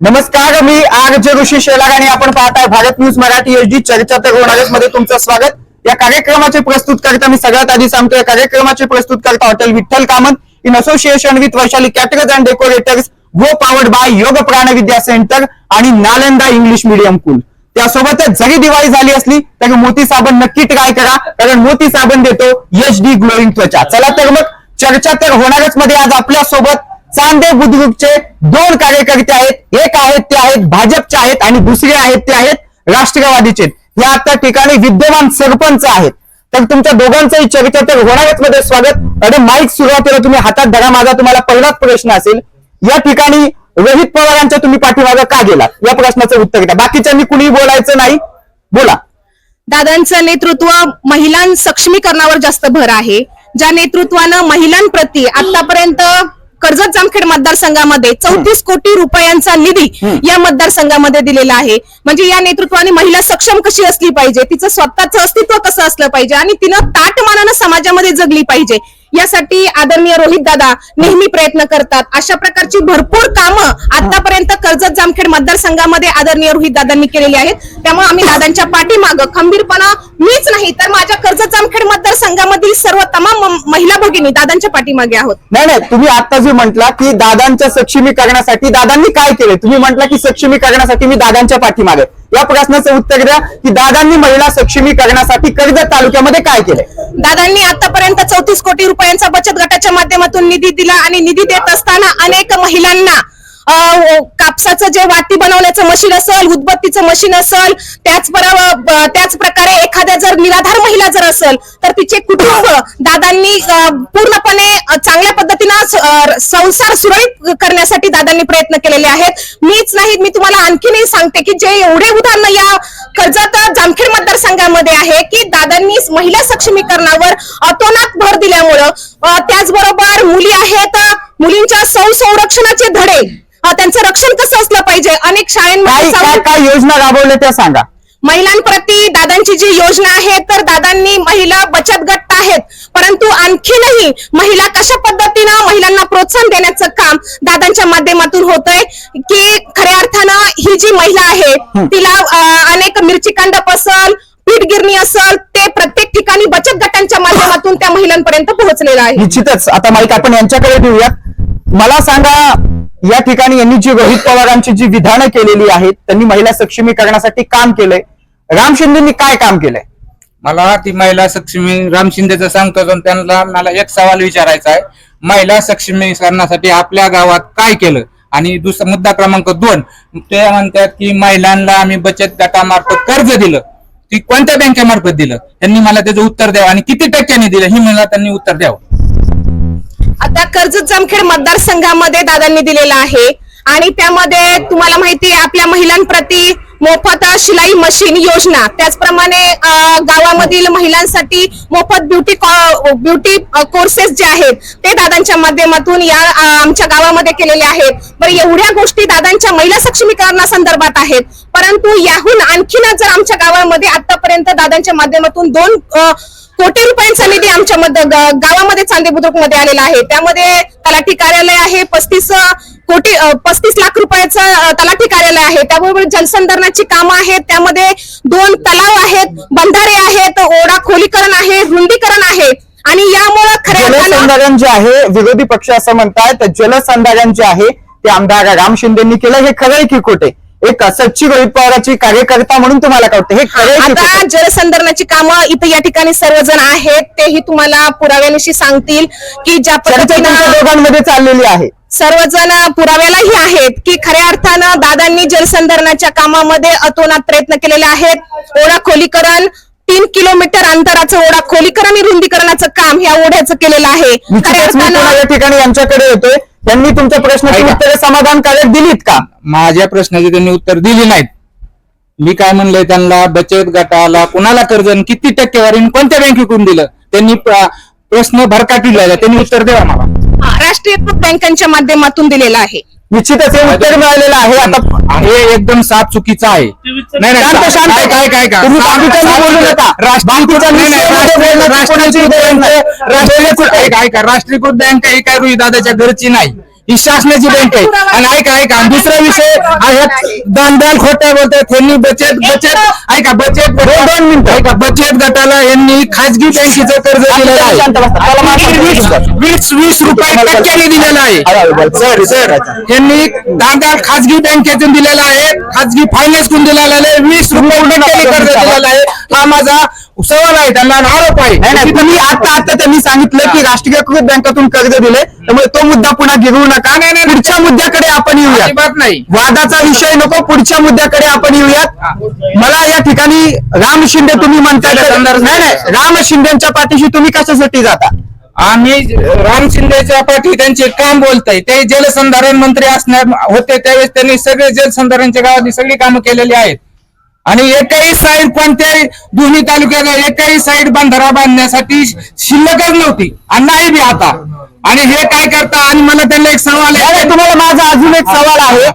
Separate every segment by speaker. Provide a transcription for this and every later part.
Speaker 1: नमस्कार मी R J ऋषी शेलार आणि आपण पाहताय Bharat news Marathi H D चर्चा तर होणारच मध्ये तुमचं स्वागत. या कार्यक्रमाचे प्रस्तुत करता मी सगळ्यात आधी सांगतो या कार्यक्रमाचे प्रस्तुत करता hotel Vitthal Kamat in association with Vaishali caterers and decorators go powered by Yog Pranavidya centre आणि नालंदा इंग्लिश मीडियम स्कूल त्यासोबतच जरी दिवाळी झाली असली तरी मोती साबण नक्की ट्राय करा कारण मोती साबण देतो एच डी ग्लोईंग त्वचा. चला तर मग चर्चा तर होणारच मध्ये आज आपल्यासोबत चांदे बुद्रुकचे दोन कार्यकर्ते आहेत. एक आहेत ते आहेत भाजपचे आहेत आणि दुसरे आहेत ते आहेत राष्ट्रवादीचे हे आता ठिकाणी विद्यमान सरपंच आहेत. तर तुमच्या दोघांचाही चर्चा तर होणारच मध्ये स्वागत. अरे माईक सुरुवातीला तुम्ही हातात धरा माझा तुम्हाला पहिलाच प्रश्न असेल. या ठिकाणी रोहित पवारांच्या तुम्ही पाठीमागं का गेलात? या प्रश्नाचं उत्तर द्या. बाकीच्यांनी कुणी बोलायचं नाही. बोला.
Speaker 2: दादांचं नेतृत्व महिलां सक्षमीकरणावर जास्त भर आहे. ज्या नेतृत्वानं महिलांप्रती आतापर्यंत कर्जत जामखेड मतदारसंघामध्ये चौतीस कोटी रुपयांचा निधी या मतदारसंघामध्ये दिलेला आहे. म्हणजे या नेतृत्वाने महिला सक्षम कशी असली पाहिजे? तिचं स्वतःचं अस्तित्व कसं असलं पाहिजे? आणि तिनं ताटमानानं समाजामध्ये जगली पाहिजे. यासाठी आदरणीय रोहित दादा नेहमी प्रयत्न करतात. अशा प्रकारची भरपूर कामं आतापर्यंत कर्जत जामखेड मतदारसंघामध्ये आदरणीय रोहित दादांनी केलेली आहेत. त्यामुळे आम्ही दादांच्या पाठीमागं खंबीरपणा मीच नाही तर माझ्या कर्जत जामखेड मतदारसंघामधील सर्व तमाम महिला भगिनी दादांच्या पाठीमागे आहोत.
Speaker 1: नाही नाही तुम्ही आता जे म्हटला की दादांच्या सक्षमीकरणासाठी दादांनी काय केले तुम्ही म्हटला की सक्षमीकरणासाठी मी दादांच्या पाठीमागे. या प्रश्नाचं उत्तर द्या की दादांनी महिला सक्षमीकरणासाठी कर्जत तालुक्यामध्ये काय केले
Speaker 2: दादांनी आतापर्यंत चौतीस कोटी रुपयांचा बचत गटाच्या माध्यमातून निधी दिला आणि निधी देत असताना अनेक महिलांना अं, कापसाचं जे वाती बनवण्याचं मशीन असेल उदबत्तीचं मशीन असेल त्याच त्याच प्रकारे निराधार महिला जर असेल तर तिचे कुटुंब दादांनी पूर्णपणे चांगल्या पद्धतीनं संसार सुरळीत करण्यासाठी दादांनी प्रयत्न केलेले आहेत. मीच नाही मी तुम्हाला आणखीनही सांगते की जे एवढे उदाहरण या कर्जत जामखेड मतदारसंघामध्ये आहे की दादांनी महिला सक्षमीकरणावर अतोनात भर दिल्यामुळं त्याचबरोबर मुली आहेत मुलींच्या सौ संरक्षणाचे धडे त्यांचं रक्षण कसं असलं पाहिजे? अनेक शाळांमध्ये
Speaker 1: काय योजना राबवल्या त्या सांगा.
Speaker 2: महिलांप्रती दादांची जी योजना आहे तर दादांनी महिला बचत गट आहेत. परंतु आणखीनही महिला कशा पद्धतीनं महिलांना प्रोत्साहन देण्याचं काम दादांच्या माध्यमातून होत आहे की खऱ्या अर्थानं ही जी महिला आहे तिला अनेक मिरची कांडप असल पीठ गिरणी असल ते प्रत्येक ठिकाणी बचत गटांच्या माध्यमातून त्या महिलांपर्यंत पोहोचलेलं आहे.
Speaker 1: निश्चितच. आता माईक आपण यांच्याकडे देऊयात मला सांगा या ठिकाणी यांनी जी रोहित पवारांची जी विधानं केलेली आहेत त्यांनी महिला सक्षमीकरणासाठी काम केलंय. राम शिंदेनी काय काम केलंय?
Speaker 3: मला ती महिला सक्षमी राम शिंदेचं सांगतो त्यांना मला एक सवाल विचारायचा आहे. महिला सक्षमीकरणासाठी आपल्या गावात काय केलं? आणि दुसरा मुद्दा क्रमांक दोन ते म्हणतात की महिलांना आम्ही बचत गटामार्फत कर्ज दिलं. ती कोणत्या बँकेमार्फत दिलं? त्यांनी मला त्याचं उत्तर द्यावं. आणि किती टक्क्यांनी दिलं? ही मला त्यांनी उत्तर द्यावं.
Speaker 2: आता कर्जत जामखेड मतदारसंघामध्ये दादांनी दिलेला आहे. आणि त्यामध्ये तुम्हाला माहिती आहे आपल्या महिलांप्रती मोफत शिलाई मशीन योजना. त्याचप्रमाणे गावामधील महिलांसाठी मोफत ब्युटी ब्युटी कोर्सेस जे आहेत ते दादांच्या माध्यमातून या आमच्या गावामध्ये केलेले आहेत. बरं एवढ्या गोष्टी दादांच्या महिला सक्षमीकरणासंदर्भात आहेत. परंतु याहून आणखीनच जर आमच्या गावामध्ये आतापर्यंत दादांच्या माध्यमातून दोन कोटी रुपयांचा निधी आमच्या गावामध्ये चांदे बुद्रुकमध्ये आलेला आहे. त्यामध्ये तलाठी कार्यालय आहे पस्तीस कोटी पस्तीस लाख रुपयाचं तलाठी कार्यालय आहे. त्याबरोबर जलसंधारणाची कामं आहेत त्यामध्ये दोन तलाव आहेत बंधारे आहेत ओढा खोलीकरण आहे रुंदीकरण आहे. आणि यामुळं खऱ्या
Speaker 1: जलसंधारण जे आहे विरोधी पक्ष असं म्हणतात जलसंधारण जे आहे ते आमदार राम शिंदेनी केलं. हे खरंय की खोटे एक सच्ची रोहित पवाराची कार्यकर्ता म्हणून तुम्हाला कळते हे
Speaker 2: आता? जलसंधारणाची कामं इथं या ठिकाणी सर्वजण आहेत तेही तुम्हाला पुराव्यानिशी सांगतील की ज्या
Speaker 1: चर्चा तुमच्या
Speaker 2: पद्धतीनं
Speaker 1: दोघांमध्ये चाललेली आहे.
Speaker 2: सर्वजण पुराव्यालाही आहेत की खऱ्या अर्थानं दादांनी जलसंधारणाच्या कामामध्ये अतोनात प्रयत्न केलेले आहेत. ओढा खोलीकरण तीन किलोमीटर अंतराचं ओढा खोलीकरण आणि रुंदीकरणाचं काम ह्या ओढ्याचं केलेलं आहे. खऱ्या
Speaker 1: निश्चितच मी पुन्हा या
Speaker 2: अर्थानं
Speaker 1: ठिकाणी यांच्याकडे येतोय. त्यांनी तुमच्या प्रश्नाची
Speaker 3: ऐका.
Speaker 1: उत्तरे समाधानकारक दिलीत का?
Speaker 3: माझ्या प्रश्नाची त्यांनी उत्तर दिली नाहीत. मी काय म्हणलंय त्यांना बचत गटाला कुणाला कर्ज आणि किती टक्केवारी कोणत्या बँकेकडून दिलं? त्यांनी प्र- प्रश्न भरकाटलेला आहे त्यांनी उत्तर द्यावा मला.
Speaker 2: हा, राष्ट्रीयकृत बँकांच्या माध्यमातून दिलेलं आहे.
Speaker 1: निश्चितच हे उत्तर मिळालेलं आहे. आता
Speaker 3: हे एकदम साफ चुकीचं आहे. नाही नाही
Speaker 1: शांत, शांत.
Speaker 3: काय
Speaker 1: तुम्ही बोलू नका.
Speaker 3: राष्ट्रीयकृत बँक ही काय रुई दादाच्या घरची नाही. ही शासनाची बँक आहे. आणि ऐका ऐका दुसरा विषय आहे दांदाल खोट्या बोलतात यांनी बचत बचत ऐका बचत दोन दोन मिनिटं. ऐका बचत गटाला यांनी खाजगी बँकेचं कर्ज दिलेलं आहे. वीस वीस रुपये टक्क्याने दिलेलं आहे. सर सर यांनी दांदाल खाजगी बँकेतून दिलेलं आहे. खाजगी फायनान्स करून दिलेलं आहे. वीस रुपये टक्क्याने कर्ज दिलेलं आहे. हा माझा सवाल आहे त्यांना आरोप आहे.
Speaker 1: नाही तुम्ही आता आता त्यांनी सांगितलं की राष्ट्रीयकृत बँकेतून कर्ज दिले त्यामुळे तो मुद्दा पुन्हा गिरवू नका.
Speaker 3: नाही, नाही.
Speaker 1: पुढच्या मुद्द्याकडे आपण येऊयात.
Speaker 3: अजिबात नाही.
Speaker 1: वादाचा विषय नको पुढच्या मुद्द्याकडे आपण येऊयात. मला या ठिकाणी राम शिंदे तुम्ही म्हणताय नाही नाही राम शिंदेच्या पाठीशी तुम्ही कशासाठी जाता?
Speaker 3: आम्ही राम शिंदेच्या पाठी त्यांचे काम बोलतय. ते जलसंधारण मंत्री असणार होते त्यावेळेस त्यांनी सगळे जलसंधारणच्या गावातली सगळी कामं केलेली आहेत. आणि एकही साईड कोणत्याही दोन्ही तालुक्याला एकही साईड बंधारा बांधण्यासाठी शिल्लकच नव्हती. आणि नाही बी आता. आणि हे काय करता आणि मला त्यांना एक सवाल आहे.
Speaker 1: तुम्हाला माझा अजून एक सवाल आहे.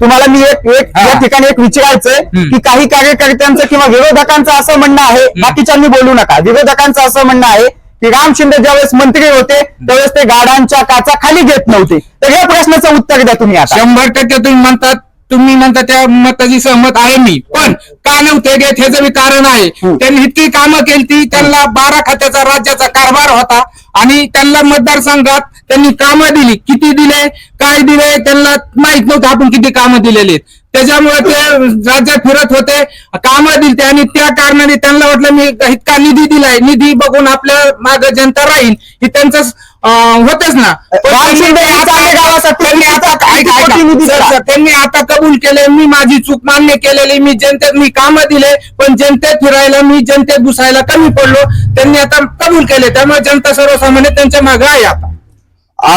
Speaker 1: तुम्हाला मी एक एक. या ठिकाणी एक विचारायचंय. की काही कार्यकर्त्यांचं किंवा विरोधकांचं असं म्हणणं आहे बाकीच्यांनी बोलू नका. विरोधकांचं असं म्हणणं आहे की राम शिंदे ज्यावेळेस मंत्री होते त्यावेळेस ते गाड्यांच्या काचा खाली घेत नव्हते. तर या प्रश्नाचं उत्तर द्या तुम्ही
Speaker 3: शंभर टक्के तुम्ही म्हणतात तुम्ही म्हणता त्या मताची सहमत आहे मी. पण का नव्हते घेत ह्याचं बी कारण आहे त्यांनी इतकी कामं केली ती त्यांना बारा खात्याचा राज्याचा कारभार होता आणि त्यांना मतदारसंघात त्यांनी कामं दिली. किती दिले काय दिले त्यांना माहीत नव्हतं आपण किती कामं दिलेली आहेत. त्याच्यामुळे ते राज्यात फिरत होते कामं दिली आणि त्या कारणाने त्यांना वाटलं मी इतका निधी दिलाय निधी बघून आपल्या माग जनता राहील. ही त्यांचं होतच ना. त्यांनी आता- कबूल केले मी माझी चूक मान्य केलेली मी जनतेत मी कामं दिले पण जनतेत फिरायला मी जनतेत घुसायला कमी पडलो. त्यांनी आता कबूल केले त्यामुळे जनता सर्वसामान्य त्यांच्या मागे आहे आता.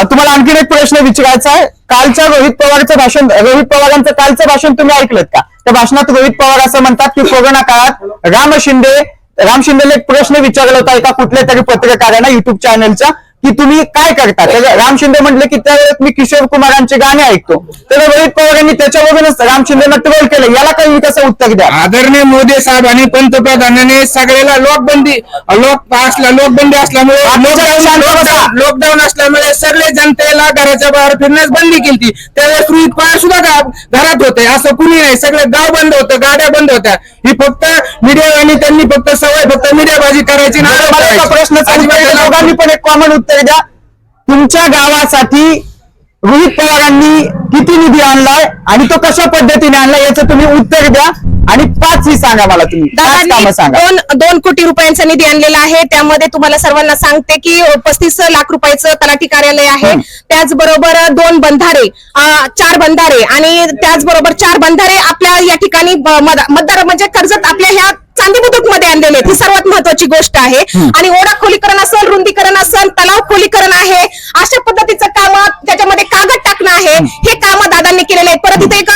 Speaker 1: तुम्हाला आणखीन एक प्रश्न विचारायचा आहे. कालच्या रोहित पवारचं भाषण रोहित पवारांचं कालचं भाषण तुम्ही ऐकलं का? त्या भाषणात रोहित पवार असं म्हणतात की कोरोना काळात राम शिंदे राम शिंदेला एक प्रश्न विचारला होता एका कुठल्या तरी पत्रकारांना युट्यूब चॅनलच्या की तुम्ही काय करता? तर राम शिंदे म्हटले की त्यावेळेस मी किशोर कुमारांचे गाणे ऐकतो. तर रोहित पवारांनी त्याच्यावरूनच राम शिंदेना ट्रोल केलं. याला काही कसं उत्तर द्या?
Speaker 3: आदरणीय मोदी साहेब आणि पंतप्रधानांनी सगळ्याला लॉकबंदी लॉक असला लॉकबंदी असल्यामुळे लॉकडाऊन लॉकडाऊन असल्यामुळे सगळे जनतेला घराच्या बाहेर फिरण्यास बंदी केली त्यावेळेस रोहित पवार सुद्धा घरात होते. असं कुणी नाही. सगळे गाव बंद होतं गाड्या बंद होत्या. ही फक्त मीडिया आणि त्यांनी फक्त सवय फक्त मीडियाबाजी करायची ना.
Speaker 1: द्या. दोघांनी पण एक कॉमन उत्तर द्या. तुमच्या गावासाठी रोहित पवारांनी किती निधी आणलाय आणि तो कशा पद्धतीने आणलाय याचं तुम्ही उत्तर द्या. आणि पाच ही सांगा मला तुम्ही. पाच कामं
Speaker 2: दादांनी
Speaker 1: सांगा.
Speaker 2: दोन दोन कोटी रुपयांचा निधी आणलेला आहे. त्यामध्ये तुम्हाला सर्वांना सांगते की पस्तीस लाख रुपयाचं तलाठी कार्यालय आहे. त्याचबरोबर दोन बंधारे अं, चार बंधारे आणि त्याचबरोबर चार बंधारे आपल्या या ठिकाणी ब- मद- मतदार म्हणजे कर्जत आपल्या ह्या चांदी बुद्रुकमध्ये आणलेले आहेत. ही सर्वात महत्वाची गोष्ट आहे. आणि ओढा खोलीकरण असेल रुंदीकरण असेल तलाव खोलीकरण आहे अशा पद्धतीचं काम त्याच्यामध्ये कागद टाकणं आहे. हे काम दादांनी केलेले आहेत. परत इथे एक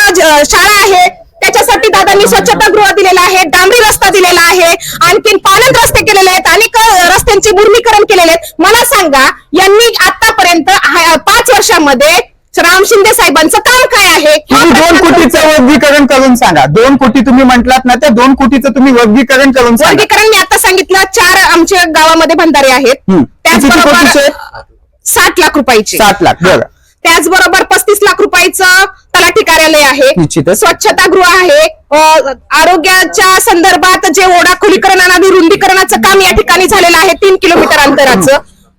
Speaker 2: शाळा आहे. त्याच्यासाठी दादांनी स्वच्छतागृह दिलेलं आहे डांबरी रस्ता दिलेला आहे आणखीन पालक रस्ते केलेले आहेत अनेक रस्त्यांचे मुर्मीकरण केलेले आहेत. मला सांगा यांनी आतापर्यंत पाच वर्षामध्ये राम शिंदे साहेबांचं काम काय आहे?
Speaker 1: तुम्ही दोन कोटीचं वर्गीकरण करून सांगा. दोन कोटी तुम्ही म्हटलात ना त्या दोन कोटीचं तुम्ही वर्गीकरण करून सांगा.
Speaker 2: वर्गीकरण मी आता सांगितलं चार आमच्या गावामध्ये बंधारे आहेत.
Speaker 1: किती कोटीचे?
Speaker 2: त्याचबरोबर साठ लाख रुपयाचे.
Speaker 1: सात लाख बरं.
Speaker 2: त्याचबरोबर पस्तीस लाख रुपयाचं तलाठी कार्यालय आहे.
Speaker 1: निश्चितच.
Speaker 2: स्वच्छतागृह आहे. अ, आरोग्याच्या संदर्भात जे ओढा खोलीकरण आणि रुंदीकरणाचं काम या ठिकाणी झालेलं आहे तीन किलोमीटर अंतराचं.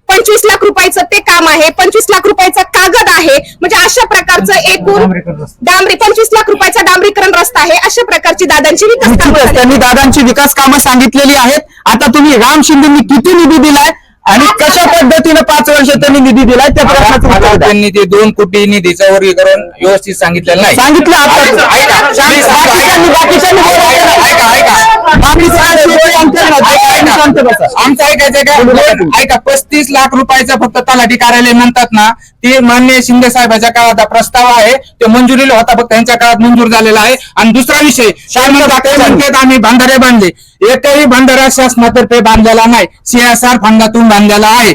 Speaker 2: पंचवीस लाख रुपयाचं ते काम आहे. पंचवीस लाख रुपयाचा कागद आहे. म्हणजे अशा प्रकारचं एकूण डांबरी पंचवीस लाख रुपयाचा डांबरीकरण रस्ता आहे. अशा प्रकारची दादांची विकास कामं
Speaker 1: त्यांनी दादांची विकास कामं सांगितलेली आहेत. आता तुम्ही राम शिंदेनी किती निधी दिलाय? आणि कशा पद्धतीने पाच वर्ष त्यांनी निधी दिलाय? त्या द्या.
Speaker 3: त्यांनी ते दोन कोटी निधीचं वर्गीकरण व्यवस्थित सांगितलेलं नाही.
Speaker 1: सांगितलं आता.
Speaker 3: आमचं ऐकायचं का. ऐका पस्तीस लाख रुपयाचा फक्त तलाठी कार्यालय म्हणतात ना ते मान्य शिंदे साहेबाच्या काळात प्रस्ताव आहे ते मंजुरीला होता फक्त त्यांच्या काळात मंजूर झालेला आहे. आणि दुसरा विषय म्हणतात आम्ही बांधारे बांधले. एकही बांधारा शासनातर्फे बांधलेला नाही. सीएसआर फंडातून बांधलेला आहे.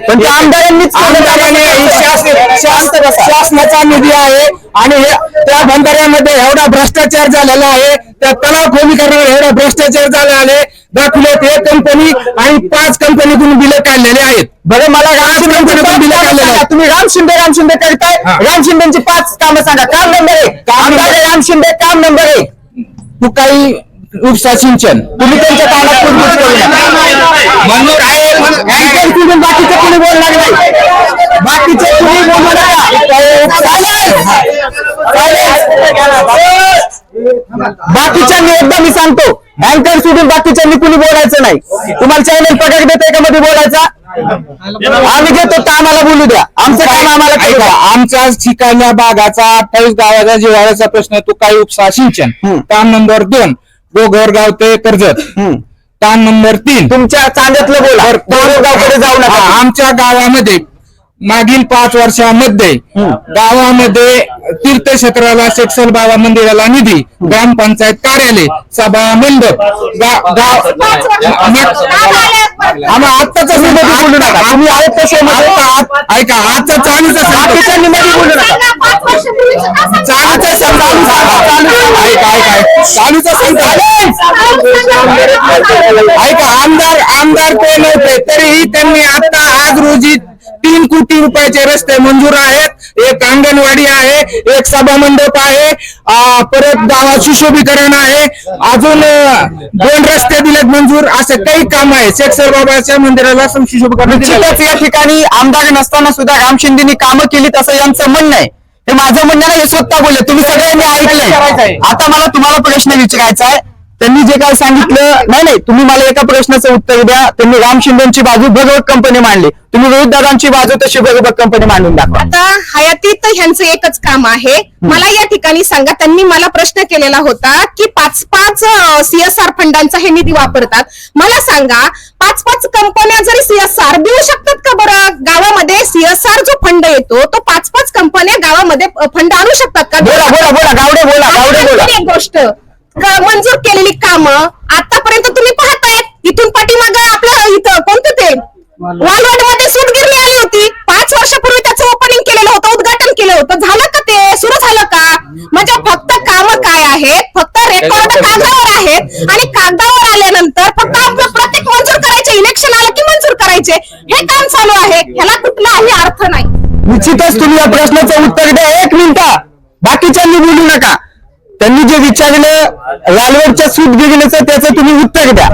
Speaker 3: शासनाचा निधी आहे. आणि त्या बंधाऱ्यामध्ये एवढा भ्रष्टाचार झालेला आहे. त्या तलाव खोलीकरणावर एवढा भ्रष्टाचार झाला आहे. दाखवले ते कंपनी आणि पाच कंपनीतून बिल काढलेले आहेत.
Speaker 1: बरं मला राम शिंदेची
Speaker 3: कंपनी
Speaker 1: पाच
Speaker 3: बिलं काढलेली. आहेत.
Speaker 1: तुम्ही राम शिंदे राम शिंदे करताय. राम शिंदेची पाच कामं सांगा. काम नंबर एक. आमदार राम शिंदे काम नंबर एक.
Speaker 3: तू काही उपसा सिंचन.
Speaker 1: तुम्ही त्यांच्या कामात कुजबूज करू नका
Speaker 3: मंजूर आहे म्हण-
Speaker 1: इतर सोडून बाकीचे कोणी बोलणार नाही बाकीचे कुणी बोलू नका बाकीच्यांनी एकदा मी सांगतो. अँकर सोडून बाकीच्यांनी कुणी बोलायचं नाही. तुम्हाला चॅनल पगार देते का मध्ये बोलायचा? आम्ही घेतो तर आम्हाला बोलू द्या. आमचं काम आम्हाला करू द्या.
Speaker 3: आमच्या ठिकाणच्या भागाचा अठ्ठावीस गावाचा जिव्हाळ्याचा प्रश्न तो काही उपसा सिंचन. काम नंबर दोन गोगरगाव ते कर्जत.
Speaker 1: हम्म.
Speaker 3: ताण नंबर तीन.
Speaker 1: तुमच्या चांद्यातलं बोला. गावकडे जाऊ नका.
Speaker 3: आमच्या गावामध्ये मागील पाच वर्षामध्ये गावामध्ये तीर्थक्षेत्राला शेक्षल बाबा मंदिराला निधी ग्रामपंचायत कार्यालय सभा मंडप आम्ही आत्ताच बोलू नका
Speaker 1: आहेत तसे.
Speaker 3: आता- ऐका आजचा चालूचा
Speaker 1: बाकीच्यांनी मध्ये बोलू नका
Speaker 3: चालूचा चालू सांगा ऐका ऐका चालूचा सांगा ऐका आमदार आमदार कोण होते तरीही त्यांनी आता आज रोजी तीन कोटी रुपयाचे रस्ते मंजूर आहेत. एक अंगणवाडी आहे एक सभा मंडप आहे परत गावात सुशोभीकरण आहे. अजून दोन रस्ते दिलेत मंजूर. असे काही काम आहे. शेख बाबाच्या मंदिराला सुशोभीकरण
Speaker 1: या ठिकाणी आमदार नसताना सुद्धा राम शिंदेनी कामं केलीत असं यांचं म्हणणं आहे. हे माझं म्हणणं नाही हे स्वतः बोलले. तुम्ही सगळ्यांनी ऐकलंय. आता मला तुम्हाला प्रश्न विचारायचा आहे. त्यांनी जे काय सांगितलं नाही नाही तुम्ही मला एका प्रश्नाचं उत्तर द्या. त्यांनी राम शिंदेची बाजू भगवत कंपनी मांडली. तुम्ही रोहित दादांची बाजू तशी भगवत कंपनी मांडून दाखवा.
Speaker 2: आता हयातीत ह्यांचं एकच काम आहे. मला या ठिकाणी सांगा त्यांनी मला प्रश्न केलेला होता की पाच पाच सीएसआर फंडांचा हे निधी वापरतात. मला सांगा पाच पाच कंपन्या जरी सीएसआर देऊ शकतात का बरं? गावामध्ये सीएसआर जो फंड येतो तो पाच पाच कंपन्या गावामध्ये फंड आणू शकतात का?
Speaker 1: बोला बोला बोला गावडे बोला गावडे बोला.
Speaker 2: एक गोष्ट. मंजूर केलेली कामं आतापर्यंत तुम्ही पाहतायत. इथून पाठीमाग आपलं इथं कोणतं ते? वालवाडमध्ये सूटगिरणी आली होती. पाच वर्षापूर्वी त्याचं ओपनिंग केलेलं होतं उद्घाटन केलं होतं. झालं का ते? सुरू झालं का? म्हणजे फक्त कामं काय आहेत? फक्त रेकॉर्ड कागदावर आहेत आणि कागदावर आल्यानंतर फक्त आपलं प्रत्येक मंजूर करायचे इलेक्शन आलं की मंजूर करायचे. हे काम चालू आहे. ह्याला कुठलाही अर्थ नाही.
Speaker 1: निश्चितच तुम्ही या प्रश्नाचं उत्तर द्या. एक मिनिट बाकीच्यांनी बोलू नका त्यांनी जे लालवडच्या सूट सूतगिरणीचं त्याचं तुम्ही उत्तर द्या.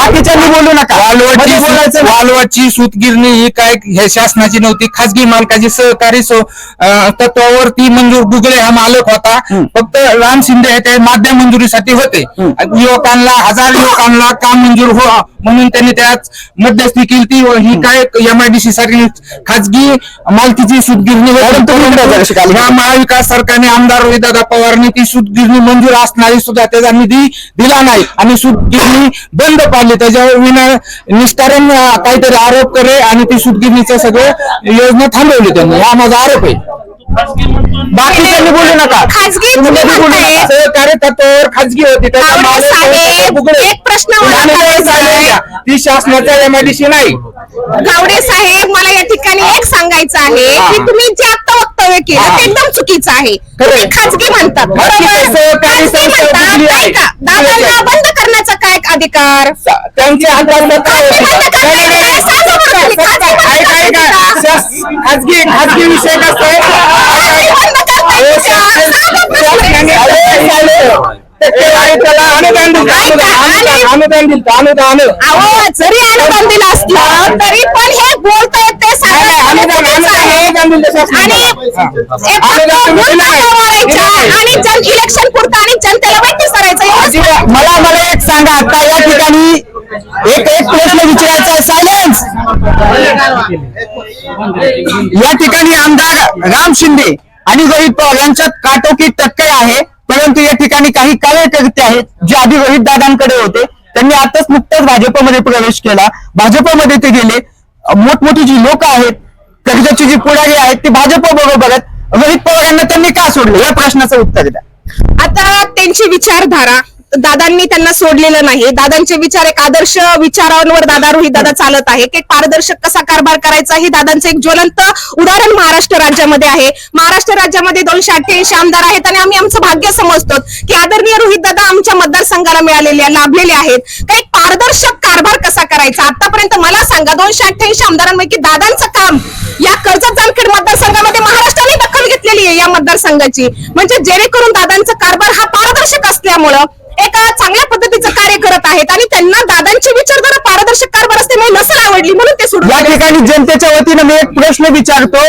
Speaker 1: बाकीच्यांनी बोलू नका. मध्ये बोलायचं नाही.
Speaker 3: वालवडची सूतगिरणी ही काय हे शासनाची नव्हती. खाजगी मालकाची सहकारी सो अं, तत्वावर ती मंजूर गुगळे हा मालक होता. फक्त राम शिंदे हे ते माध्यम मंजुरीसाठी होते. युवकांना हजार युवकांना काम मंजूर हो म्हणून त्यांनी त्यात मध्यस्थी केली ती. व ही काय एमआयडीसी साठी खाजगी मालकीची सूतगिरणी
Speaker 1: मॅडम, तुम्ही इकडे जरा शिकाल.
Speaker 3: होती या महाविकास सरकारने आमदार रोहिदादा पवारने ती सूतगिरणी मंजूर असणारी सुद्धा त्याचा निधी दिला नाही. आणि सूतगिरणी बंद पाडली त्याच्यावर विना निष्कारण काहीतरी आरोप करे आणि ती सूतगिरणीचं सगळं योजना थांबवली त्यांनी. हा माझा आरोप आहे.
Speaker 1: बाकीच्यांनी बोलू नका
Speaker 2: खाजगी
Speaker 1: तुम्ही बोलू
Speaker 2: म्हणताय.
Speaker 1: नका.
Speaker 3: सहकारी तत्वावर खाजगी होती त्याचा
Speaker 2: आवडे
Speaker 3: मालक
Speaker 2: साहेब,
Speaker 3: गुगळे.
Speaker 2: एक प्रश्न मला आहे.
Speaker 3: ती शासनाच्या एमआयडीसी नाही
Speaker 2: गावडे साहेब मला या ठिकाणी एक सांगायचं आहे की तुम्ही जे आता वक्तव्य केलं ते एकदम चुकीचं आहे तुम्ही खाजगी म्हणतात
Speaker 3: खाजगी
Speaker 2: बरोबर
Speaker 3: सहकारी
Speaker 2: खाजगी
Speaker 3: संस्था
Speaker 2: म्हणतात
Speaker 3: कुठली आहे?
Speaker 2: ऐका, दादांना बंद करण्याचा काय अधिकार
Speaker 3: त्यांच्या हातात सत्ता होती.
Speaker 2: बंद करण्याचा
Speaker 3: नाही, नाही,
Speaker 2: काय सांगा बरं खाली.
Speaker 3: सत्ता-
Speaker 2: खाजगी
Speaker 3: ऐका, ऐका. शास- खाजगी खाजगी विषय कसं आहे त्याला अनुदान दिलं अनुदान अनुदान दिलं अनुदान
Speaker 2: अहो जरी अनुदान दिलं असलं तरी पण हे बोलतायत ते आणि इलेक्शन पुरतं आणि जनतेला माहिती करायचं
Speaker 1: मला मला एक सांगा आता या ठिकाणी एक एक प्रश्न विचारायचा या ठिकाणी आमदार राम शिंदे आणि रोहित पवार यांच्यात काटोकी टक्कर आहे. परंतु या ठिकाणी काही कार्यकर्ते आहेत जे आधी रोहित दादांकडे होते. त्यांनी आताच नुकताच भाजपमध्ये प्रवेश केला. भाजपमध्ये ते गेले. मोठमोठी जी लोक आहेत कर्जाची जी पुढारी आहेत ती भाजप बरोबर आहेत रोहित पवार यांना त्यांनी का सोडलं? या प्रश्नाचं उत्तर द्या.
Speaker 2: आता त्यांची विचारधारा दादांनी त्यांना सोडलेलं नाही दादांचे विचार एक आदर्श विचारांवर दादा रोहित दादा चालत आहे. की एक पारदर्शक कसा कारभार करायचा हे दादांचं एक ज्वलंत उदाहरण महाराष्ट्र राज्यामध्ये आहे. महाराष्ट्र राज्यामध्ये दोनशे अठ्ठ्याऐंशी आमदार आहेत आणि आम्ही आमचं भाग्य समजतो की आदरणीय रोहित दादा आमच्या मतदारसंघाला मिळालेले लाभलेले आहेत. काही एक पारदर्शक कारभार कसा करायचा? आतापर्यंत मला सांगा दोनशे अठ्ठ्याऐंशी आमदारांपैकी दादांचं काम या कर्जत जामखेड मतदारसंघामध्ये महाराष्ट्राने दखल घेतलेली आहे या मतदारसंघाची. म्हणजे जेणेकरून दादांचा कारभार हा पारदर्शक असल्यामुळं एका चांगल्या पद्धतीचं कार्य करत आहेत आणि त्यांना दादांची विचारधारा पारदर्शक कारभार असल्यामुळे नसेल आवडली म्हणून ते सोडून
Speaker 1: या. ठिकाणी जनतेच्या वतीनं मी एक प्रश्न विचारतो.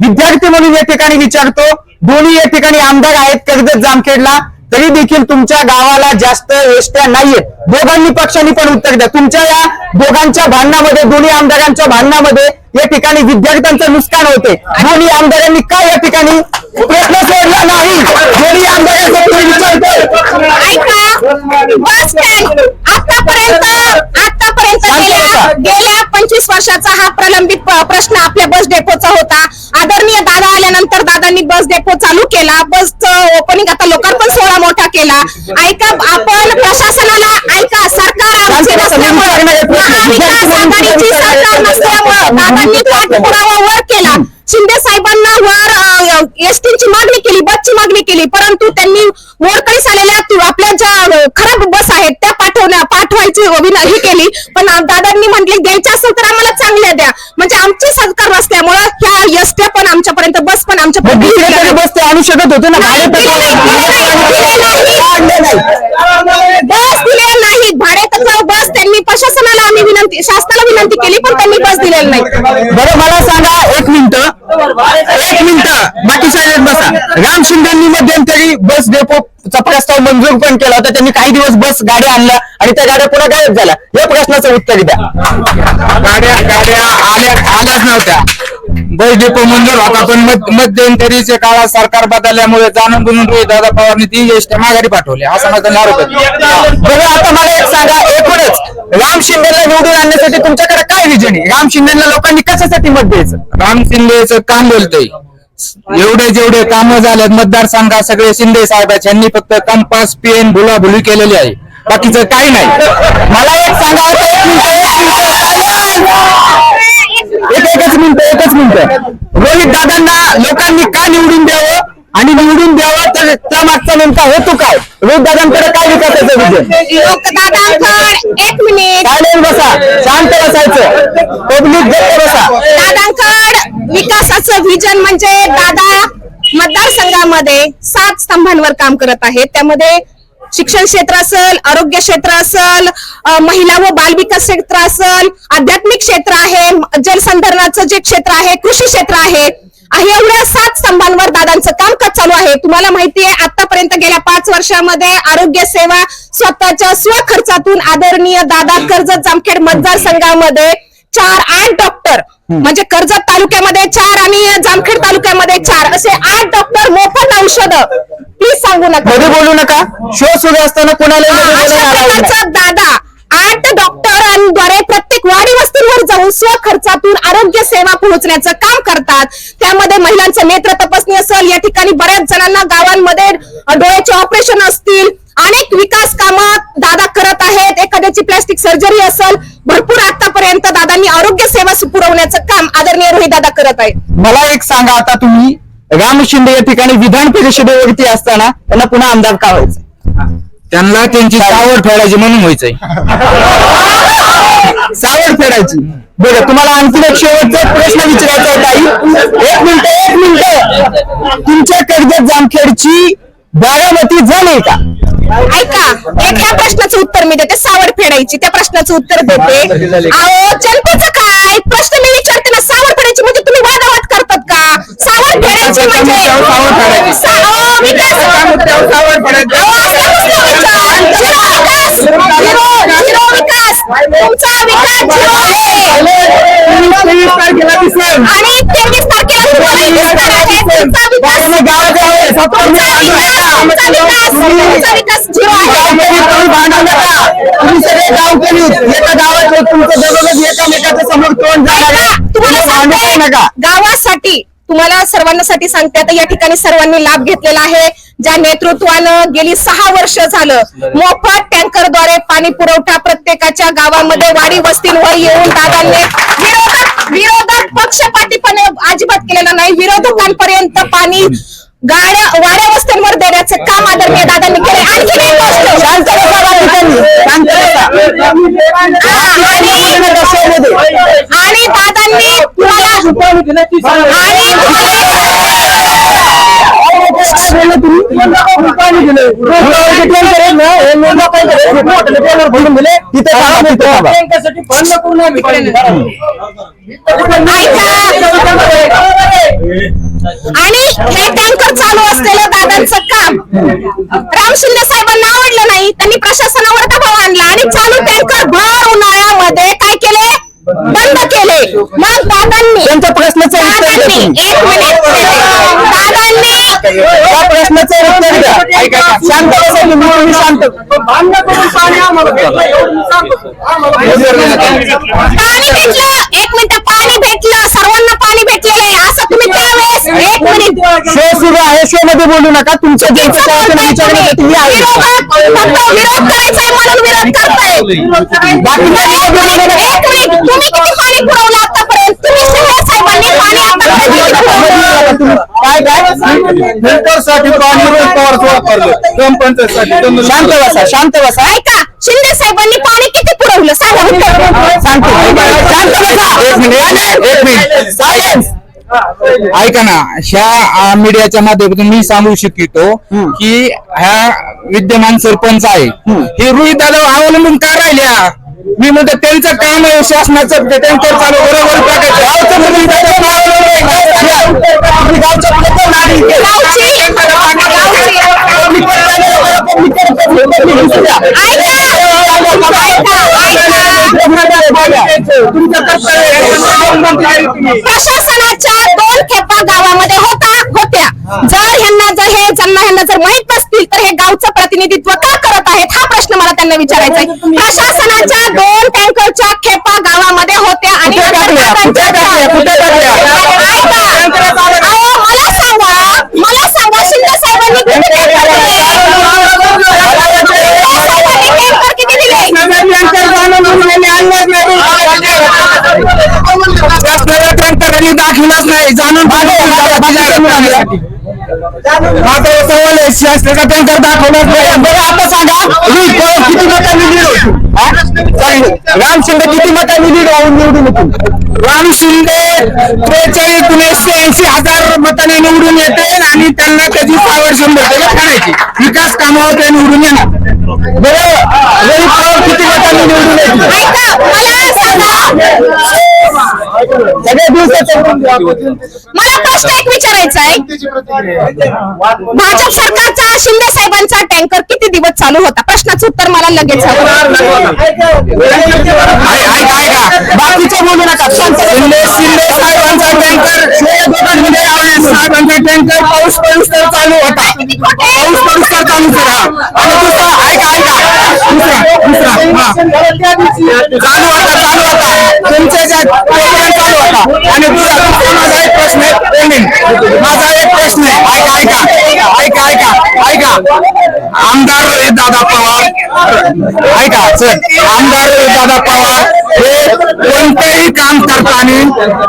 Speaker 1: विद्यार्थी म्हणून या ठिकाणी विचारतो. दोन्ही या ठिकाणी आमदार आहेत कर्जत जामखेडला. तरी देखील तुमच्या गावाला जास्त एसट्या नाहीयेत. दोघांनी पक्षांनी पण उत्तर द्या. तुमच्या या दोघांच्या भांडणामध्ये दोन्ही आमदारांच्या भांडणामध्ये या ठिकाणी विद्यार्थ्यांचं नुकसान होते. दोन्ही आमदारांनी काय या ठिकाणी प्रश्न सोडला नाही? दोन्ही आमदारांचा
Speaker 2: बस आतापर्यंत आतापर्यंत गेल्या
Speaker 1: बसा.
Speaker 2: गेल्या पंचवीस वर्षाचा हा प्रलंबित प्रश्न आपल्या बस डेपोचा होता. आदरणीय दादा आल्यानंतर दादांनी बस डेपो चालू केला. बसचं ओपनिंग आता लोकार्पण सोहळा मोठा केला. ऐका आपण प्रशासनाला ऐका सरकार आमचे
Speaker 1: बसा,
Speaker 2: नसल्यामुळं. महाविकास आघाडीची सरकार नसल्यामुळं दादांनी पाठपुरावा वर केला. शिंदे साहेबांना वर एसटीची मागणी केली बसची मागणी केली परंतु त्यांनी मोडकळीस आलेल्या आपल्या ज्या खराब बस आहेत त्या पाठवण्या पाठवायची ही केली. पण दादांनी म्हटले द्यायच्या असेल तर आम्हाला चांगल्या द्या. म्हणजे आमची सरकार नसल्यामुळं ह्या एसट्या पण आमच्यापर्यंत बस पण आमच्यापर्यंत
Speaker 1: तरी बस ते आणू शकत होते ना भाडे
Speaker 2: दिले नाही, दिले नाही, दिले नाही.
Speaker 1: काढले नाही
Speaker 2: बस दिले नाहीत भाडे तत्वावर बस त्यांनी प्रशासनाला आम्ही विनंती शासनाला विनंती केली पण त्यांनी बस दिलेली नाही.
Speaker 1: बरं मला सांगा एक मिनिट. एक मिनिट. बाकी साहेब बसा. राम शिंदेनी मध्यंतरी बस डेपोचा प्रस्ताव मंजूर पण केला होता. त्यांनी काही दिवस बस गाड्या आणल्या आणि त्या गाड्या पुन्हा गायब झाल्या. या प्रश्नाचं उत्तर द्या.
Speaker 3: गाड्या गाड्या आल्या आल्याच नव्हत्या. बस डेपो मंजूर होता पण मध- मध्यंतरीच्या काळात सरकार बदलल्यामुळे जाणून बुजून रोहित दादा पवारने ती ज्येष्ठ माघारी पाठवली. असा माझा आरोप आहे.
Speaker 1: आता मला एक सांगा एकूणच राम शिंदेला निवडून आणण्यासाठी तुमच्याकडे काय विजन आहे? राम शिंदेला लोकांनी कशासाठी मत द्यायचं?
Speaker 3: राम शिंदेचं काम बोलतोय. एवढे जेवढे कामं झालेत मतदारसंघात सगळे शिंदे साहेब आहेत यांनी फक्त कंपास पेन भुलाभुली केलेली आहे. बाकीचं काही नाही.
Speaker 1: मला एक सांगा आता एक एक एकच मिनिट एकच मिनिट. रोहित दादांना लोकांनी का निवडून द्यावं आणि निवडून द्यावं तर त्या मागचा नेमका हेतू काय? रोहित दादांकडे काय विकासाचं विजन
Speaker 2: एक मिनिट.
Speaker 1: बसा शांत बसायचं. पब्लिक गप्प बसा.
Speaker 2: दादांकड विकासाचं व्हिजन म्हणजे दादा मतदारसंघामध्ये सात स्तंभांवर काम करत आहेत. त्यामध्ये शिक्षण क्षेत्र असेल आरोग्य क्षेत्र असेल महिला व बालविकास क्षेत्र असेल आध्यात्मिक क्षेत्र आहे जलसंधारणाचं जे क्षेत्र आहे कृषी क्षेत्र आहे आहे एवढ्या सात स्तंभांवर दादांचं कामकाज चालू आहे. तुम्हाला माहिती आहे आतापर्यंत गेल्या पाच वर्षामध्ये आरोग्य सेवा स्वतःच्या स्वखर्चातून आदरणीय दादा कर्जत जामखेड मतदारसंघामध्ये चार आठ डॉक्टर. म्हणजे कर्जत तालुक्यामध्ये चार आणि जामखेड तालुक्यामध्ये चार. असे आठ डॉक्टर मोफत औषधं. प्लीज सांगू नका.
Speaker 1: मध्ये बोलू नका. शो सुरू असताना कोणाला
Speaker 2: अशा प्रकारचं दादा आठ डॉक्टरांद्वारे प्रत्येक वाडी वस्तींवर जाऊन स्वखर्चातून आरोग्य सेवा पोहोचण्याचं काम करतात. त्यामध्ये महिलांचं नेत्र तपासणी असेल या ठिकाणी बऱ्याच जणांना गावांमध्ये डोळ्याचे ऑपरेशन असतील. अनेक विकास कामं दादा करत आहेत एखाद्याची प्लॅस्टिक सर्जरी असेल भरपूर आतापर्यंत दादांनी आरोग्य सेवा पुरवण्याचं काम आदरणीय रोहित दादा करत आहेत.
Speaker 1: मला एक सांगा आता तुम्ही राम शिंदे या ठिकाणी विधान परिषदेवरती असताना त्यांना पुन्हा आमदार का व्हायचं
Speaker 3: त्यांना त्यांची चावड फेडायची म्हणून व्हायचंय.
Speaker 1: सावड फेडायची. बरं तुम्हाला आणखी एक शेवटचा प्रश्न विचारायचा आहे ताई. एक मिनिट एक मिनिट. तुमच्या कर्जत जामखेडची बारामती झाली का?
Speaker 2: ऐका एक ह्या प्रश्नाचं उत्तर मी देते सावड फेडायची. त्या प्रश्नाचं उत्तर देते. अहो जनतेचं काय? प्रश्न मी विचारते ना सावड फेडायची म्हणजे तुम्ही वादावाद करतात का? सावड फेडायची म्हणजे
Speaker 3: सावड
Speaker 2: विकास विकास. तुमचा आणि तेवीस तारखेला तुम्हाला दिसणार आहे तुमचा विकास
Speaker 1: तुम्ही एका गावात तुमचं दररोज एकामेकाच्या समोर तोंड नका.
Speaker 2: गावासाठी तुम्हाला सर्वांसाठी सांगते. आता या ठिकाणी सर्वांनी लाभ घेतलेला आहे. ज्या नेतृत्वानं गेली सहा वर्ष झालं मोफत टँकरद्वारे पाणी पुरवठा प्रत्येकाच्या गावामध्ये वाडी वस्तींवर येऊन दादांनी विरोधक विरोधक पक्षपातीपणे अजिबात केलेला नाही. विरोधकांपर्यंत पाणी गाड्या वाड्या वस्त्यांवर देण्याचं काम आदरणीय दादांनी केले आणखी एक गोष्ट
Speaker 1: शांत बसा बाकीच्यांनी. शांत बसा.
Speaker 2: आणि दादांनी तुम्हाला आणि
Speaker 1: तिथे.
Speaker 2: आणि हे. टँकर चालू असलेलं दादांचं काम. राम शिंदे साहेबांना आवडलं नाही त्यांनी प्रशासनावर दबाव आणला आणि चालू टँकर भर उन्हाळ्यामध्ये काय केले? बंद केले. मग दादांनी दादांनी
Speaker 1: तुम्ही.
Speaker 2: एक मिनिट
Speaker 1: त्या प्रश्नाचं उत्तर द्या. शांत बसा तुम्ही तुम्ही शांत.
Speaker 2: पाणी भेटलं. एक मिनिट पाणी भेटलं. सर्वांना पाणी भेटलेलं आहे. असं तुम्ही त्यावेळेस एक मिनिट
Speaker 1: शो सुरू आहे. शो मध्ये बोलू नका. तुमचं जे काही आहे ते विचारण्यासाठी मी आहे.
Speaker 2: विरोधक फक्त विरोध करायचा म्हणून विरोध करताय. एक मिनिट. तुम्ही किती पाणी पुरवलं आतापर्यंत? तुम्ही साहेबांनी पाणी आतापर्यंत किती पुरवलं?
Speaker 1: काय काय
Speaker 4: साठी ग्रामपंचायतसाठी
Speaker 1: शांत बसा शांत बसा.
Speaker 2: ऐका शिंदे साहेबांनी पाणी किती पुरवलं? सांगा.
Speaker 1: सांगतो शांत बसा.
Speaker 3: एक मिनिट एक मिनिट.
Speaker 1: सायन्स
Speaker 3: ऐका ना. ह्या मीडियाच्या माध्यमातून मी सांगू शकतो की ह्या विद्यमान सरपंच आहे. हे रोहित दादा अवलंबून का राहिल्या? मी म्हणतो त्यांचं काम आहे शासनाचं ते त्यांचं चालू बरोबर टाकायचं
Speaker 1: मुली तुम्ही गावच्या.
Speaker 2: गावची प्रशासनाच्या दोन खेपा गावामध्ये होता होत्या. जर ह्यांना जर हे ज्यांना ह्यांना जर माहीत नसतील तर हे गावचं प्रतिनिधित्व का करत आहेत? हा प्रश्न मला त्यांना विचारायचा आहे. प्रशासनाच्या दोन टँकरच्या खेपा गावामध्ये होत्या आणि
Speaker 1: कुठे टाकल्या? कुठे टाकल्या? कुठे टाकल्या?
Speaker 2: ऐका. अहो, मला सांगा मला सांगा शिंदे साहेबांनी किती टँकर दिले? शिंदे साहेबांनी टँकर किती दिले
Speaker 3: शासनाला दाखवलंच नाही. जाणून
Speaker 1: माझा सवाल आहे शासनाचा टँकर नाही. बरं आता सांगा किती मतांनी लीड होती राम शिंदे किती मतांनी लीड होऊन निवडून येतील?
Speaker 3: राम शिंदे त्रेचाळीस एकोणीसशे ऐंशी हजार मताने निवडून येते आणि त्यांना त्याची पावर शंभर. टक्के करायची विकास कामावर ते निवडून येणार.
Speaker 1: बरं? पवार किती मतांनी निवडून
Speaker 2: येते सांगा.
Speaker 1: सगळ्या दिवसाचं.
Speaker 2: मला प्रश्न एक विचारायचा आहे. भाजप सरकारचा शिंदे साहेबांचा टँकर किती दिवस चालू होता? प्रश्नाचं उत्तर मला लगेच
Speaker 1: बाकीचे बोलू नका.
Speaker 3: शिंदे शिंदे साहेबांचा टँकर शिंदे साहेबांचा टँकर पाऊस पाऊस तर चालू होता. पाऊस पाऊस तर चालू करा आणि दुसरा ऐका ऐका. दुसरा दुसरा. हा. चालू होता चालू होता. तुमच्या ज्या program चालू होता आणि दुसरा माझा एक प्रश्न आहे एक माझा एक प्रश्न आहे. ऐका ऐका. ऐका ऐका. ऐका. आमदार दादा पवार ऐका सर आमदार दादा पवार हे कोणतेही काम करताना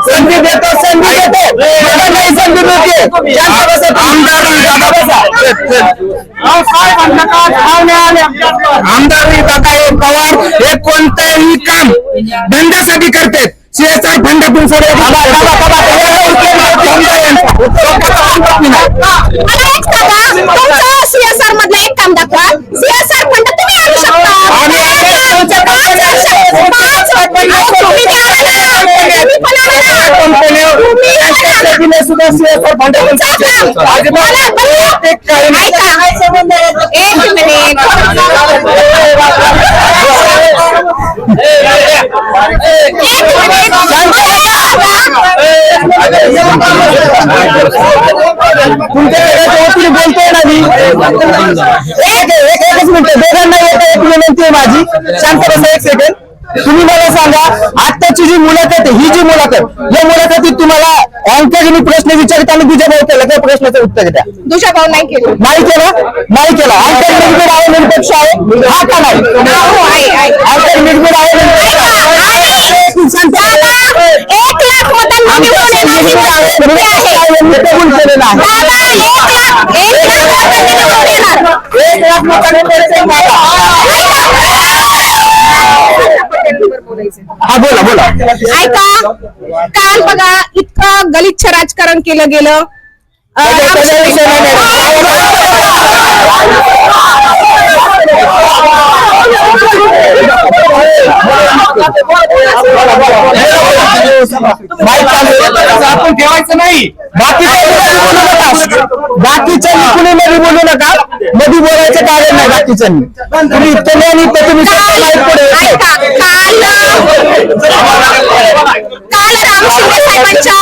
Speaker 1: संधी देतो संधी देतो. मला नाही संधी मिळते
Speaker 3: आमदार दादा आमदार दादा पवार हे कोणतेही काम धंद्यासाठी करतात सीएसआर फंडातून
Speaker 2: तुमचं सीएसआर मधलं एक काम दाखवा. सीएसआर फंड तुम्ही आणू शकता
Speaker 3: आम्ही आणू शकतो.
Speaker 2: पाच वर्ष- पाच वर्ष- अहो, तुम्ही बी आणा ना. तुम्ही पण आणा ना. तुम्ही पण आणा.
Speaker 1: सुद्धा सीएसआर फंडातून
Speaker 2: तुमचं काम. मला बघा. ऐका. एक मिनिट एक मिनिट
Speaker 1: तुमच्याकडे वतीने बोलतोय ना मी एक एक एकच मिनिट. दोघांना येता एक विनंती आहे माझी. शांत बसा एक सेकंड तुम्ही मला सांगा आत्ताची जी मुलाखत आहे ही जी मुलाखत या मुलाखतीत तुम्हाला अँकरनी प्रश्न विचारताना तुझ्या भाऊ केला त्या प्रश्नाचं उत्तर द्या.
Speaker 2: दुसरा भाऊ नाही केलं.
Speaker 1: नाही केलं? नाही केलं. अँकर निर्भीड आहे निरपेक्ष आहे हा का नाही?
Speaker 2: हो.
Speaker 1: अँकर निर्भीड आहे
Speaker 2: एक लाख मतांनी निवडून येणार ही परिस्थिती आहे.
Speaker 1: कबूल केलेलं आहे
Speaker 2: दादा, एक लाख एक लाख मतांनी निवडून येणार
Speaker 1: एक लाख मतांनी निवडून हा बोला बोला
Speaker 2: ऐका काल बघा इतकं गलिच्छ राजकारण केलं गेलं अं,
Speaker 1: आहे.
Speaker 3: आपण ठेवायचं नाही
Speaker 1: बाकीच्या कुणी मध्ये बोलू नका मध्ये बोलायचं कारण नाही बाकीच्यांनी तुम्ही इतकं नाही आणि इतकं तुम्ही सत्य माहीत पुढे
Speaker 2: ऐका काल राम शिंदे साहेबांच्या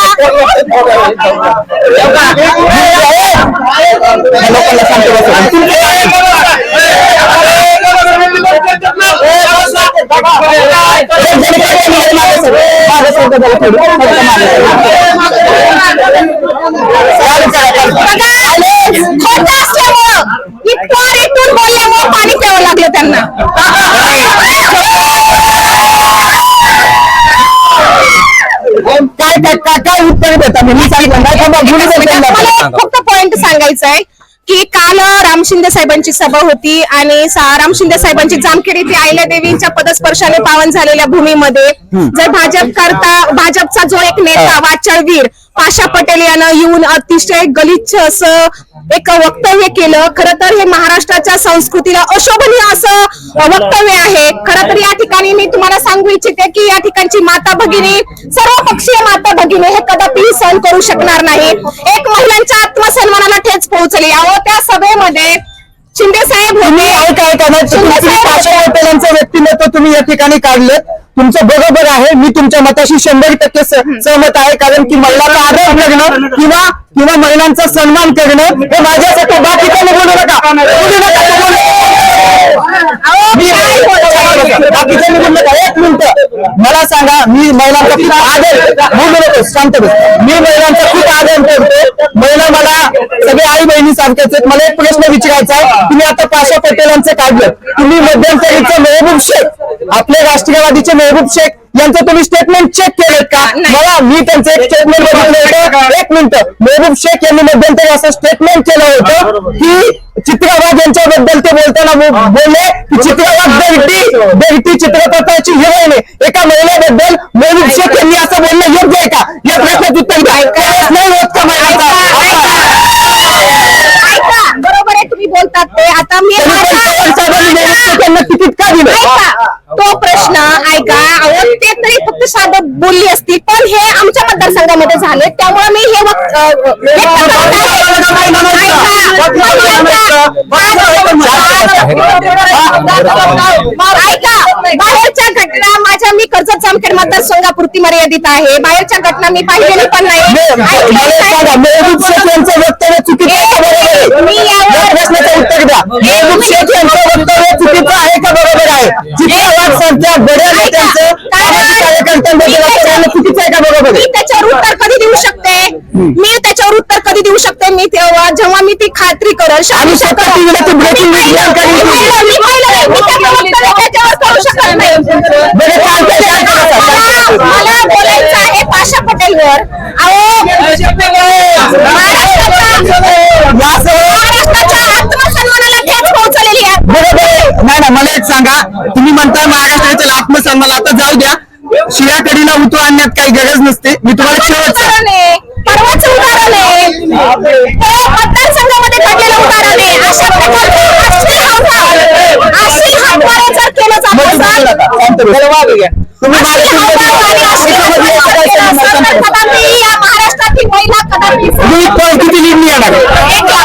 Speaker 2: खोट असल्यामुळं इथून इथून बोलल्यामुळं पाणी प्यावं लागलं त्यांना.
Speaker 1: काय उत्तर देता मी सांगितलं
Speaker 2: फक्त पॉइंट सांगायचा आहे की काल राम शिंदे साहेबांची सभा होती आणि राम शिंदे साहेबांची जामखेड येथे आयल्या देवींच्या पदस्पर्शाने पावन झालेल्या भूमीमध्ये जर भाजप करता भाजपचा जो एक नेता वाचळवीर पाशा पटेल यानं येऊन अतिशय गलिच्छ असं एक वक्तव्य केलं. खर तर हे महाराष्ट्राच्या संस्कृतीला अशोभनीय असं वक्तव्य आहे. खर तर या ठिकाणी मी तुम्हाला सांगू इच्छिते की या ठिकाणची माता भगिनी सर्व पक्षीय माता भगिनी हे कदापिही सहन करू शकणार नाही. एक महिलांच्या आत्मसन्मानाला ठेच पोहोचली. अहो त्या सभेमध्ये शिंदे साहेब
Speaker 1: तुम्ही ऐका ऐका ना. तुम्ही पाचशे. हॉटेलांचं व्यक्तिमत्व तुम्ही या ठिकाणी काढलं. तुमचं बरोबर आहे. मी तुमच्या मताशी शंभर टक्के सहमत आहे. कारण की महिलांचा आदर करणं किंवा किंवा महिलांचा सन्मान करणं हे माझ्यासाठी बाकीच्याने बोलू नका. बोलू नका ते बोलू नका. एक मिनिट. मला सांगा मी महिलांचा खूप आदर बोलू नको शांत मी महिलांचा खूप आदर करतो. महिला मला आई बहिणी सारखेच आहेत. मला एक प्रश्न विचारायचा आहे. तुम्ही आता पाशा पटेलांचं काढलं. तुम्ही मध्यंतरीचं मेहबूब शेख आपले राष्ट्रवादीचे मेहबूब शेख यांचं तुम्ही स्टेटमेंट चेक केलेत का? मला मी त्यांचं एक स्टेटमेंट बघितलं होतं. एक मिनिट. मेहबूब शेख यांनी मध्यंतरी असं स्टेटमेंट केलं होतं की चित्रवाद यांच्याबद्दल ते बोलताना बोलले की चित्रवाद बेगटी बेगटी चित्रपटाची हिरोईन आहे. एका महिलेबद्दल मेहबूब शेख यांनी असं बोलणं योग्य आहे का? या प्रश्नाचं उत्तर द्या. नाही होत का महिलाचा
Speaker 2: ऐका बरोबर आहे तुम्ही बोलतात ते आता मी
Speaker 1: तरी पण पवार साहेबांनी मेहबूब शेख यांना तिकीट का दिलं
Speaker 2: ऐका तो प्रश्न ऐका अहो ते तरी फक्त साधं बोलली असती पण हे आमच्या मतदारसंघामध्ये झाले त्यामुळे मी हे ऐका बाहेरच्या घटना माझ्या मी कर्जत जामखेड मतदारसंघापुरती मर्यादित आहे बाहेरच्या घटना मी पाहिलेली पण नाही
Speaker 1: प्रश्नाचं उत्तर द्या मेहबूब शेख यांचं वक्तव्य चुकीचं आहे का बरोबर आहे? चित्रवाद सारख्या बड्या नेत्यांचं सामाजिक कार्यकर्त्यांबद्दल असं बोलणं चुकीचं आहे का बरोबर
Speaker 2: मी
Speaker 1: आहे
Speaker 2: त्याच्यावर उत्तर कधी देऊ शकते? मी त्याच्यावर उत्तर कधी देऊ शकते? मी तेव्हा जेव्हा मी ती खात्री करेल
Speaker 1: आणि स्वतः TV ला ती breaking news जानकारी
Speaker 2: मी
Speaker 1: दिली.
Speaker 2: पाहिलं, मी पाहिलं. मी त्याचं वक्तव्य त्याच्यावर करू शकत नाही.
Speaker 1: बरं, चालतंय, चालतंय,
Speaker 2: मला बोलायचं आहे पाशा पटेलवर. अहो महाराष्ट्राच्या
Speaker 1: नाही ना मला एक सांगा. तुम्ही म्हणताय महाराष्ट्राच्या आत्मसन्मान. आता जाऊ द्या. शिळ्याकडीला उतू आणण्यात काही गरज नसते. मी तुम्हाला शेवटचं
Speaker 2: उदाहरण आहे. परवाचं उदाहरण आहे. हे मतदारसंघामध्ये घडलेलं उदाहरण आहे. अशा प्रकारचं अश्लील हावभाव अश्लील हातवारे जर केलं जात
Speaker 1: मग तुम्ही
Speaker 2: असेल
Speaker 1: बोला. शांत बसा. तुम्ही
Speaker 2: अश्लील हावभाव आणि अश्लील
Speaker 1: माझ्या
Speaker 2: हातवारे जर केलं असेल तर कदापि या महाराष्ट्रातील महिला कदापि
Speaker 1: किती लीड येणार
Speaker 2: एक लाख.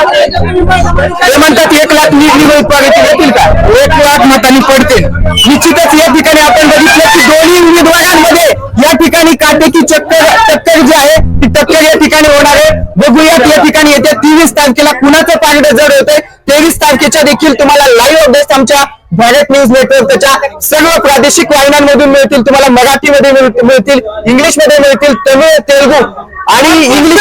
Speaker 1: ते म्हणतात एक लाख लीड उत्पादन येतील का? एक लाख मतांनी पडतील. निश्चितच या ठिकाणी आपण बघितलं की दोन्ही उमेदवारांमध्ये या ठिकाणी काटेकी चक्कर टक्कर जी आहे ती टक्कर या ठिकाणी होणार आहे. बघूयात या ठिकाणी येत्या तेवीस तारखेला कुणाचं पारडं जड होतंय. तेवीस तारखेच्या देखील तुम्हाला लाईव्ह अपडेट्स आमच्या भारत न्यूज नेटवर्कच्या सर्व प्रादेशिक वाहिन्यांमधून मिळतील. तुम्हाला मराठीमध्ये मिळतील इंग्लिशमध्ये मिळतील तमिळ तेलुगू आणि इंग्लिश